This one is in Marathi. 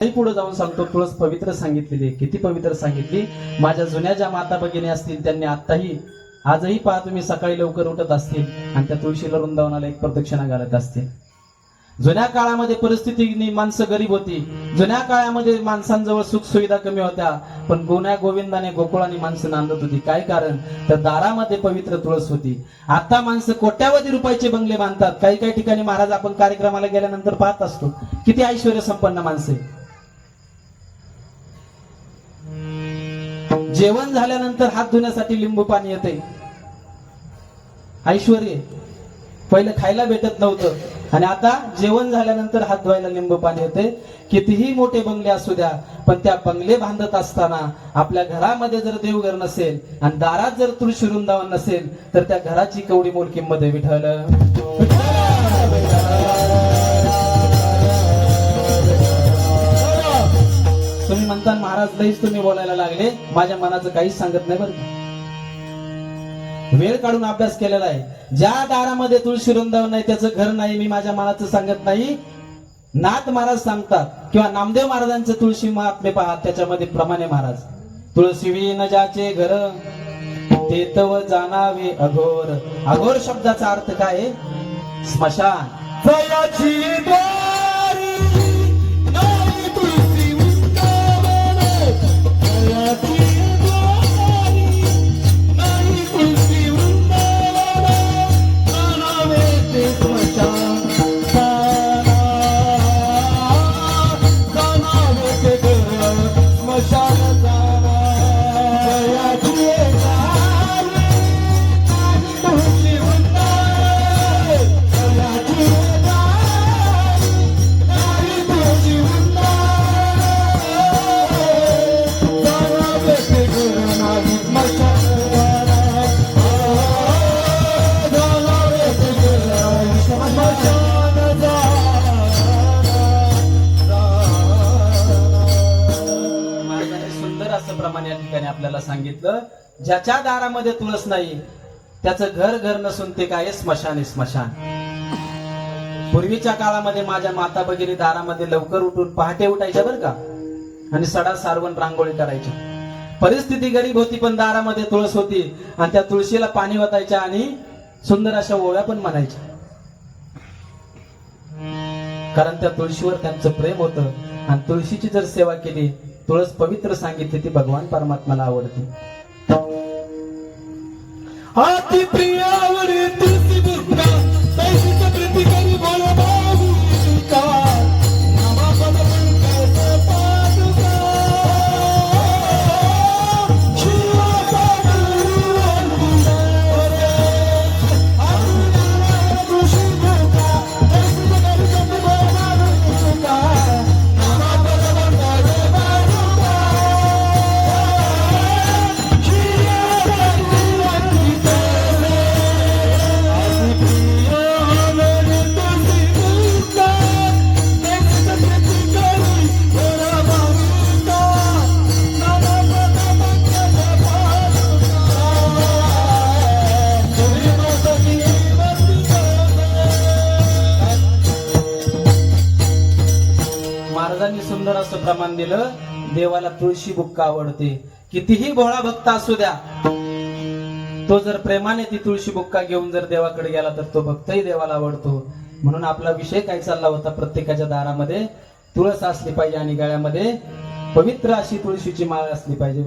पुढे जाऊन सांगतो. तुळस पवित्र सांगितलेली किती पवित्र सांगितली? माझ्या जुन्या ज्या माता भगिनी असतील त्यांनी आताही आजही पहा तुम्ही सकाळी लवकर उठत असतील आणि त्या तुळशीला वृंदावनाला एक प्रदक्षिणा घालत असतील. जुन्या काळामध्ये परिस्थिती माणसं गरीब होती. जुन्या काळामध्ये माणसांजवळ सुख सुविधा कमी होत्या. पण गुन्ह्या गोविंदाने गोकुळाने माणसं नांदत होती. काय कारण? तर दारामध्ये पवित्र तुळस होती. आता माणसं कोट्यावधी रुपयाचे बंगले बांधतात. काही काही ठिकाणी महाराज आपण कार्यक्रमाला गेल्यानंतर पाहत असतो. किती ऐश्वर संपन्न माणसे जेवण झाल्यानंतर हात धुण्यासाठी लिंबू पाणी येते. ऐश्वर पहिलं खायला भेटत नव्हतं. आणि आता जेवण झाल्यानंतर हात धुवायला लिंबू पाणी येते. कितीही मोठे बंगले असू द्या पण त्या बंगले बांधत असताना आपल्या घरामध्ये जर देवघर नसेल आणि दारात जर तुळशी वृंदावन नसेल तर त्या घराची कवडी मोल किंमत विठल तुम्ही म्हणता महाराज लईच तुम्ही बोलायला लागले. माझ्या मनाचं काहीच सांगत नाही बरं वेळ काढून अभ्यास केलेला आहे. ज्या दारामध्ये तुळशी वृंदाव नाही त्याचं घर नाही मी माझ्या मनाचं सांगत नाही. नाथ महाराज सांगतात किंवा नामदेव महाराजांचं तुळशी महात्मे पहा त्याच्यामध्ये प्रमाणे महाराज. तुळशी विन ज्याचे घर ते तव जाणावे अघोर. अघोर शब्दाचा अर्थ काय आहे? स्मशान. असं या ठिकाणी आपल्याला सांगितलं ज्याच्या दारामध्ये तुळस नाही त्याचं घर घर नसून ते काय स्मशान आहे स्मशान. पूर्वीच्या काळामध्ये माझ्या माता भगिनी दारामध्ये लवकर उठून पहाटे उठायच्या बरं का? आणि सडा सारवण रांगोळी करायच्या. परिस्थिती गरीब होती पण दारामध्ये तुळस होती. आणि त्या तुळशीला पाणी वतायच्या आणि सुंदर अशा ओव्या पण म्हणायच्या. कारण त्या तुळशीवर त्यांचं प्रेम होतं. आणि तुळशीची जर सेवा केली तुळस पवित्र सांगितली ती भगवान परमात्माला आवडते. अति प्रिय तुलसी महाराजांनी सुंदर असं प्रमाण दिलं देवाला तुळशी बुक्का आवडते. कितीही भोळा भक्त असू द्या तो जर प्रेमाने ती तुळशी बुक्का घेऊन जर देवाकडे गेला तर तो भक्तही देवाला आवडतो. म्हणून आपला विषय काय चालला होता प्रत्येकाच्या दारामध्ये? तुळस असली पाहिजे आणि गळ्यामध्ये पवित्र अशी तुळशीची माळ असली पाहिजे.